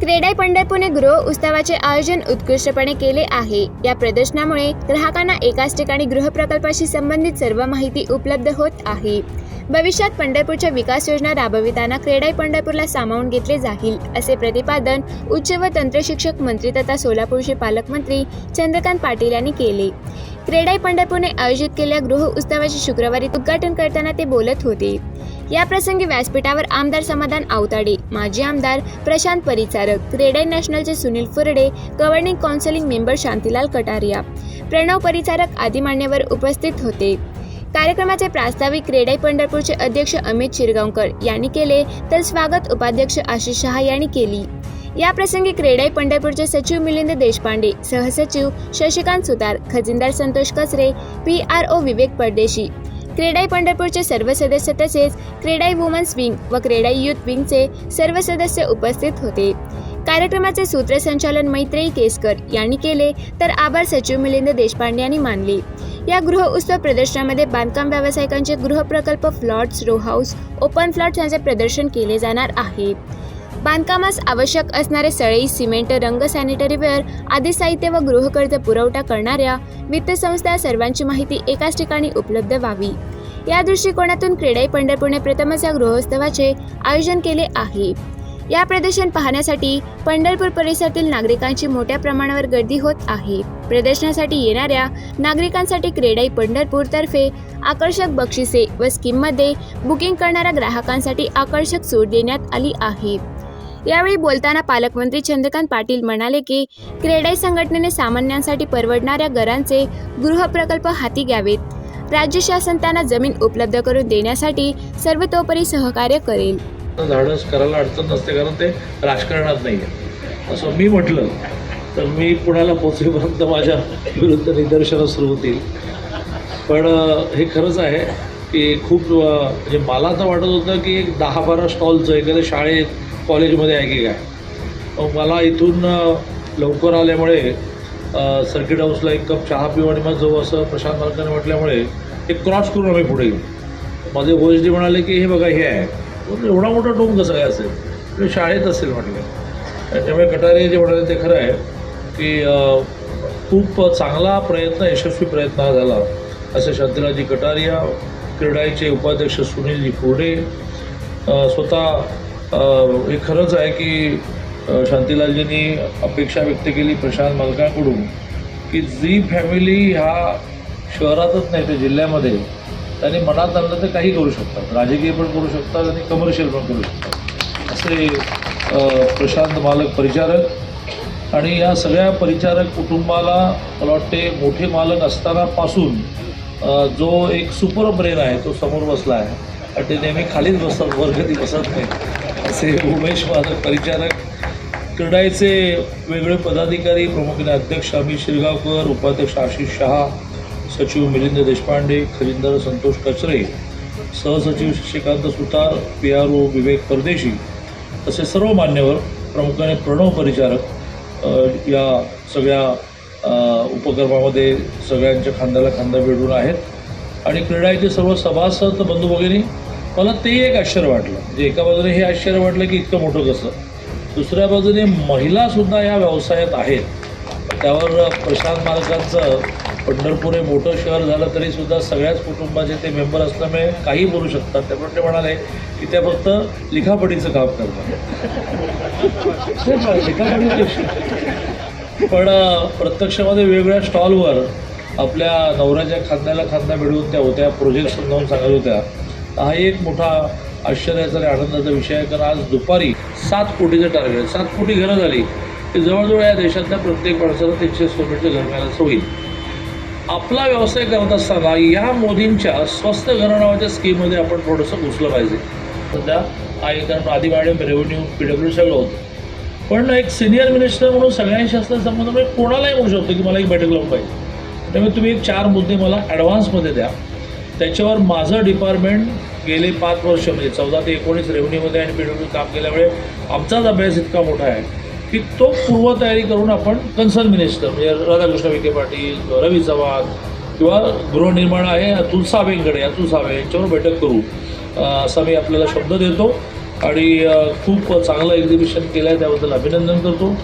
क्रेडाई पंढरपूरने गृह उत्सवाचे आयोजन उत्कृष्टपणे केले आहे. या प्रदर्शनामुळे ग्राहकांना एकाच ठिकाणी गृह प्रकल्पाशी संबंधित सर्व माहिती उपलब्ध होत आहे. भविष्यात पंढरपूरच्या विकास योजना राबविताना क्रेडाई पंढरपूरला सामावून घेतले जाईल असे प्रतिपादन उच्च व तंत्रशिक्षक मंत्री तथा सोलापूरचे पालकमंत्री चंद्रकांत पाटील यांनी केले. क्रेडाई पंढरपूरने आयोजित केलेल्या गृह उत्सवाचे शुक्रवारी उद्घाटन करताना ते बोलत होते. या प्रसंगी व्यासपीठावर आमदार समाधान आवताडे माजी आमदार Prashant Paricharak CREDAI नॅशनलचे Sunil Furde governing counselling member Shantilal Kataria Pranav Paricharak आदी मान्यवर उपस्थित होते. कार्यक्रमाचे प्रास्ताविक क्रेडाई पंढरपूरचे अध्यक्ष अमित शिरगावकर यांनी केले तर स्वागत उपाध्यक्ष आशिष शहा यांनी केली. याप्रसंगी क्रेडाई पंढरपूरचे सचिव मिलिंद देशपांडे सहसचिव शशिकांत सुतार खजिनदार संतोष कचरे P R O Vivek Pardeshi. CREDAI पंढरपूरचे सर्व सदस्य तसेच क्रेडाई वुमन्स विंग व क्रेडाई युथ विंगचे सर्व सदस्य उपस्थित होते. कार्यक्रमाचे सूत्रसंचालन मैत्रेयी केसकर यांनी केले तर आभार सचिव मिलिंद देशपांडे यांनी मानले. या गृह उत्सव प्रदर्शनामध्ये बांधकाम व्यावसायिकांचे गृहप्रकल्प flats row house open flats यांचे प्रदर्शन केले जाणार आहे. बांधकामास आवश्यक असणारे सळई सिमेंट रंग सॅनिटरीवेअर आदी साहित्य व गृहकर्ज पुरवठा करणाऱ्या वित्त संस्था सर्वांची माहिती एकाच ठिकाणी उपलब्ध व्हावी. या दृष्टिकोनातून क्रीडाई पंढरपूरने प्रथमच या गृहोत्सवाचे आयोजन केले आहे. या प्रदर्शन पाहण्यासाठी पंढरपूर परिसरातील नागरिकांची मोठ्या प्रमाणावर गर्दी होत आहे. प्रदर्शनासाठी येणाऱ्या नागरिकांसाठी क्रेडाई पंढरपूर तर्फे आकर्षक बक्षिसे व स्कीममध्ये बुकिंग करणाऱ्या ग्राहकांसाठी आकर्षक सूट देण्यात आली आहे. यावेळी बोलताना पालकमंत्री चंद्रकांत पाटील म्हणाले की क्रेडाई संघटनेने सामान्यांसाठी परवडणाऱ्या घरांचे गृहप्रकल्प हाती घ्यावेत. राज्य शासन त्यांना जमीन उपलब्ध करून देण्यासाठी सर्वतोपरी सहकार्य करेल. धाडस करायला अडचण नसते कारण ते राजकारणात नाही आहे असं मी म्हटलं तर मी पुण्याला पोचेपर्यंत माझ्या विरुद्ध निदर्शनं सुरू होतील. पण हे खरंच आहे की खूप म्हणजे मला तर वाटत होतं की एक दहा बारा स्टॉलचं एखाद्या शाळेत कॉलेजमध्ये आहे की काय? मला इथून लवकर आल्यामुळे सर्किट हाऊसला एक कप चहा पिऊ आणि मग जाऊ असं प्रशांत मालकाने म्हटल्यामुळे ते क्रॉस करून आम्ही पुढे गेलो. माझे ओएसडी म्हणाले की हे बघा हे आहे. एवढा मोठा टोम कसं काय असेल? ते शाळेत असेल म्हटलं. त्यामुळे कटारे जे म्हणाले ते खरं आहे की खूप चांगला प्रयत्न यशस्वी प्रयत्न हा झाला. असे शांतीलालजी कटारिया क्रीडाईचे उपाध्यक्ष सुनीलजी कुर्डे स्वतः हे खरंच आहे की शांतीलालजींनी अपेक्षा व्यक्त केली प्रशांत मालकांकडून की जी फॅमिली ह्या शहरातच नाही तर जिल्ह्यामध्ये त्यांनी मनात आणलं तर काही करू शकतात. राजकीय पण करू शकतात आणि कमर्शियल पण करू शकतात. असे प्रशांत मालक परिचारक आणि या सगळ्या परिचारक कुटुंबाला मला वाटते मोठे मालक असतानापासून जो एक सुपर ब्रेन आहे तो समोर बसला आहे. आणि ते नेहमी खालीच बसतात वर कधी बसत नाही असे उमेश मालक परिचारक क्रीडाईचे वेगळे पदाधिकारी प्रमुखाने अध्यक्ष अमित शिरगावकर उपाध्यक्ष आशिष शहा सचिव मिलिंद देशपांडे खजिनदार संतोष कचरे सहसचिव Shashikant Sutar P R O Vivek Pardeshi असे सर्व मान्यवर प्रामुख्याने प्रणव परिचारक या सगळ्या उपक्रमामध्ये सगळ्यांच्या खांद्याला खांदा मिळून आहेत. आणि क्रीडाईचे सर्व सभासद बंधू भगिनी मला ते एक आश्चर्य वाटलं. म्हणजे एका बाजूने हे आश्चर्य वाटलं की इतकं मोठं कसं? दुसऱ्या बाजूने महिलासुद्धा या व्यवसायात आहेत. त्यावर प्रशांत मालकांचं पंढरपूर हे मोठं शहर झालं तरी सुद्धा सगळ्याच कुटुंबाचे ते मेंबर असल्यामुळे काही बोलू शकतात. त्यामुळे ते म्हणाले की त्या फक्त लिखापडीचं काम करतात. लिखापडीचं पण प्रत्यक्षामध्ये वेगवेगळ्या स्टॉलवर आपल्या नवऱ्याच्या खांद्याला खांदा मिळवून त्या होत्या प्रोजेक्ट समजावून सांगत होत्या. हा एक मोठा आश्चर्याचा आणि आनंदाचा विषय आहे कारण आज दुपारी सात कोटीचं टार्गेट सात कोटी घरं झाली. की जवळजवळ या देशातल्या प्रत्येक माणसाला तीनशे स्क्वेअर घर मिळायला होईल. आपला व्यवसाय करत असताना या मोदींच्या स्वस्त घर नावाच्या स्कीममध्ये आपण थोडंसं घुसलं पाहिजे. सध्या हा कारण आधी मॅडम रेव्हेन्यू पी डब्ल्यू सगळं होतं. पण एक सिनियर मिनिस्टर म्हणून सगळ्यांशी असलेल्या संबंधामुळे म्हणजे कोणालाही म्हणू शकतो की मला एक बैठक लावून पाहिजे. त्यामुळे तुम्ही एक चार मुद्दे मला ॲडव्हान्समध्ये द्या. त्याच्यावर माझं डिपार्टमेंट गेले पाच वर्ष म्हणजे चौदा ते एकोणीस रेव्हन्यूमध्ये आणि पी डब्ल्यू काम केल्यामुळे आमचाच अभ्यास इतका मोठा आहे की तो पूर्वतयारी करून आपण कन्सर्न मिनिस्टर म्हणजे राधाकृष्ण विखे पाटील रवी चव्हाण किंवा गृहनिर्माण आहे अतुल सावेंकडे अतुल सावे यांच्यावर बैठक करू. असा मी आपल्याला शब्द देतो आणि खूप चांगलं एक्झिबिशन केलं आहे त्याबद्दल अभिनंदन करतो.